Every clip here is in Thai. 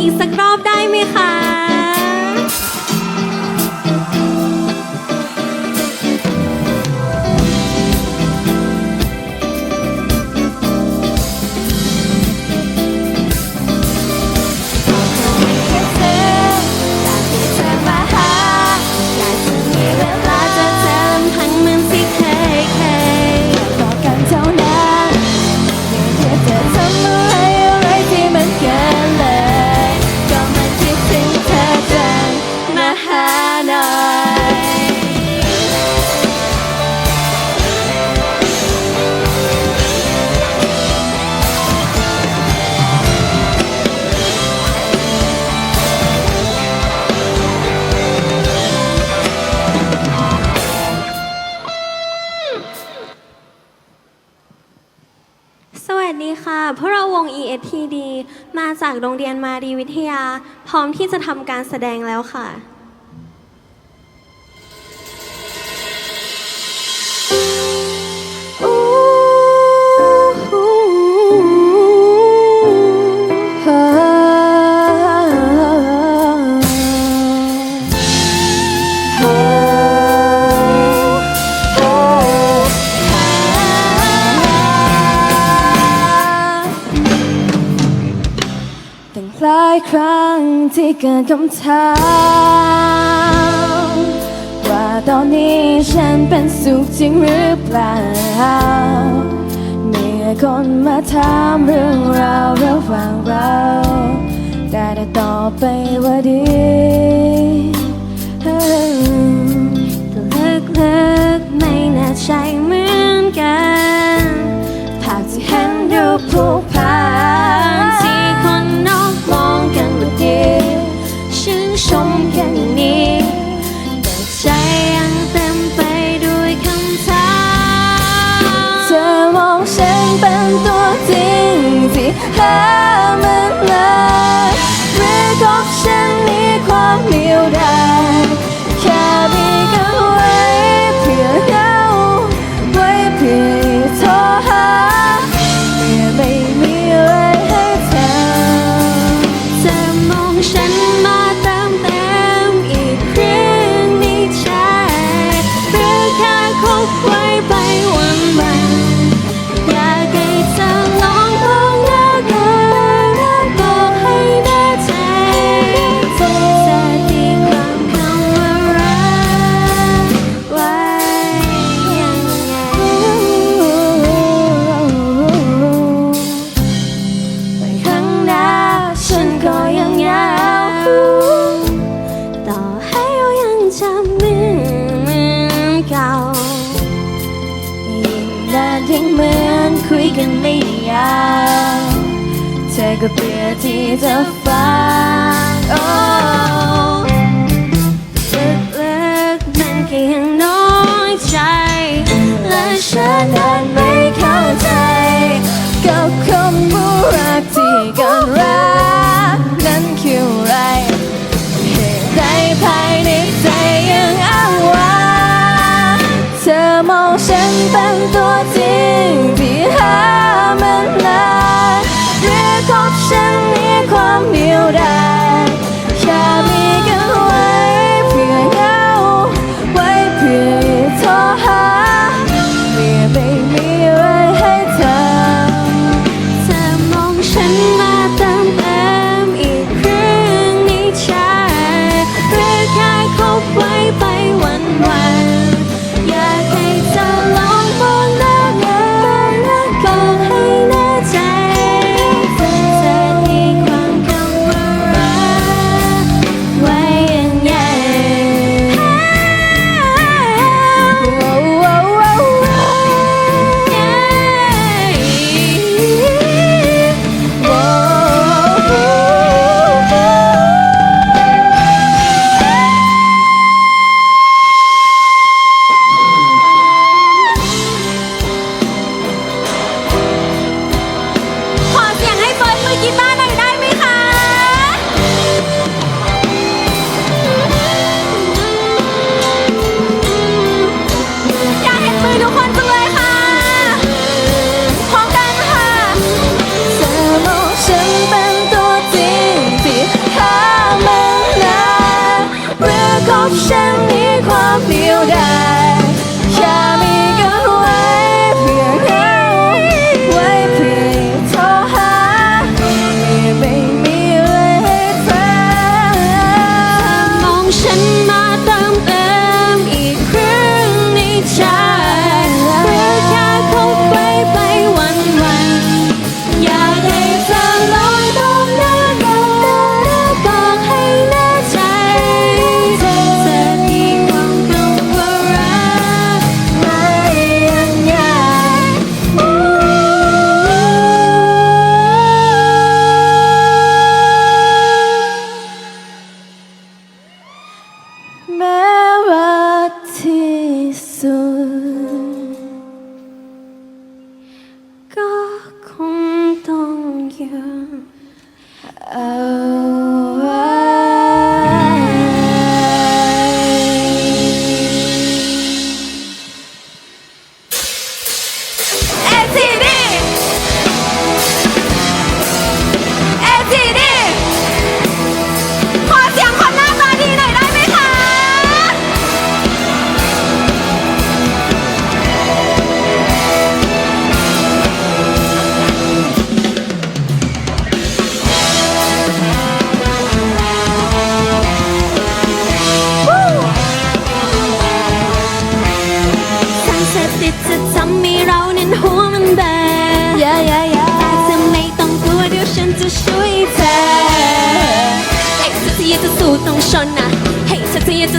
อีกสักรอบได้ไหมคะ จากโรงเรียนมารีวิทยา พร้อมที่จะทำการแสดงแล้วค่ะ ครั้งที่เกิดคำถามว่าตอนนี้ฉันเป็นสุขจริงหรือเปล่ามีคนมาถามเรื่องราวระหว่างเรา แต่ได้ตอบไปว่าดีตัวเล็กๆไม่น่าใช่เหมือนกันภาพที่เห็นดูผู้ menino ายังเหมือนคุยกันไม่ยาวเธอก็เพื่อที่จะฟัง Oh เล็กๆมันแค่ยังน้อยใจ และฉันนั้นไม่เข้าใจ กับคำว่ารักที่กันรัก 身份多เความเดียว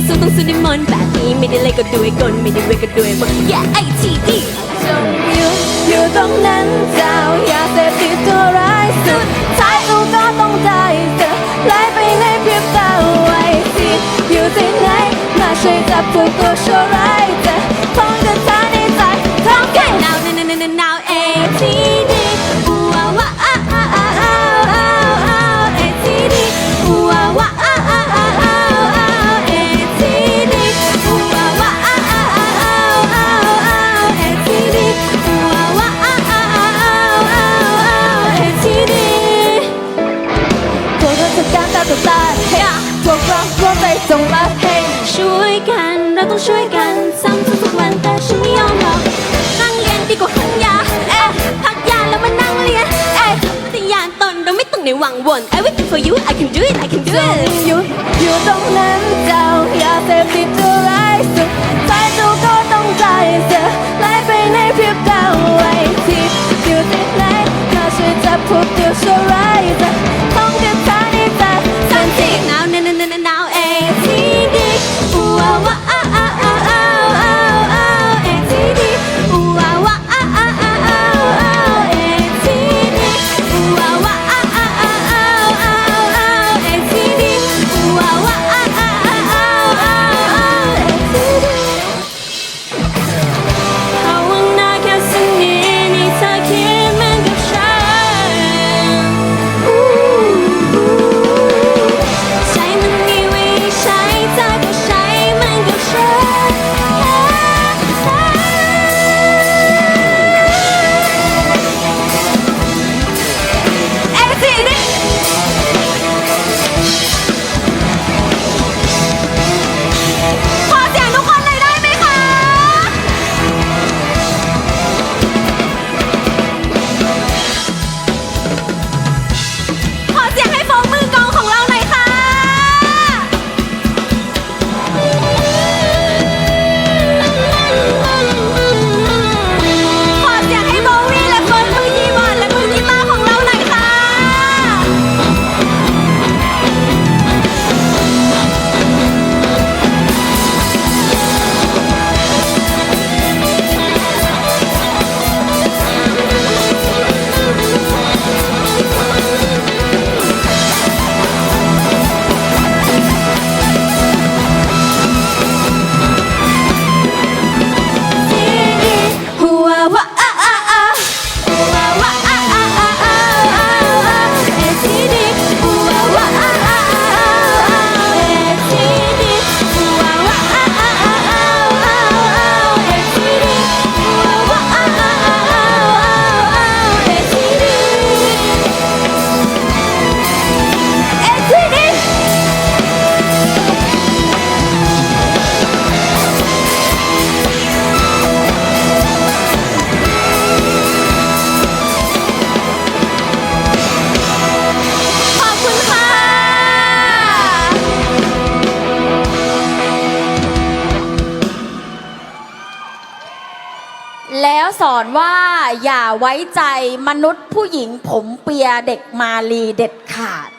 สู้ต้องสู้ด้วยมนแบบนี้ไม่ได้เลยก็ด้วยกนไม่ได้เวก็ด้วยมนต์ย่ไอทีดีจงอยู่อยู่ตรงนั้นเจ้าอยาเสพติดตัวร้ายสุด ช่วยกันซ้ำทุกวันแต่ฉันไม่ยอมหรอกนั่งเรียนดีกว่าขังยาเอ๊ะพักยาแล้วมานั่งเรียนเอ๊ะมัธยานตนเราไม่ต้องในหวังวน I waiting for you I can do it I can do it อยู่อยู่ตรงนั้นเจ้ายาเสพติดตัวไล่สุดใจตัวก็ต้องใจเสียไล่ไปในเพียบเก่าวไว้ที่อยู่ที่ไหนเธอช่วยจับพวกเดียวช่วยไล่ สอนว่าอย่าไว้ใจมนุษย์ผู้หญิงผมเปียเด็กมาลีเด็ดขาด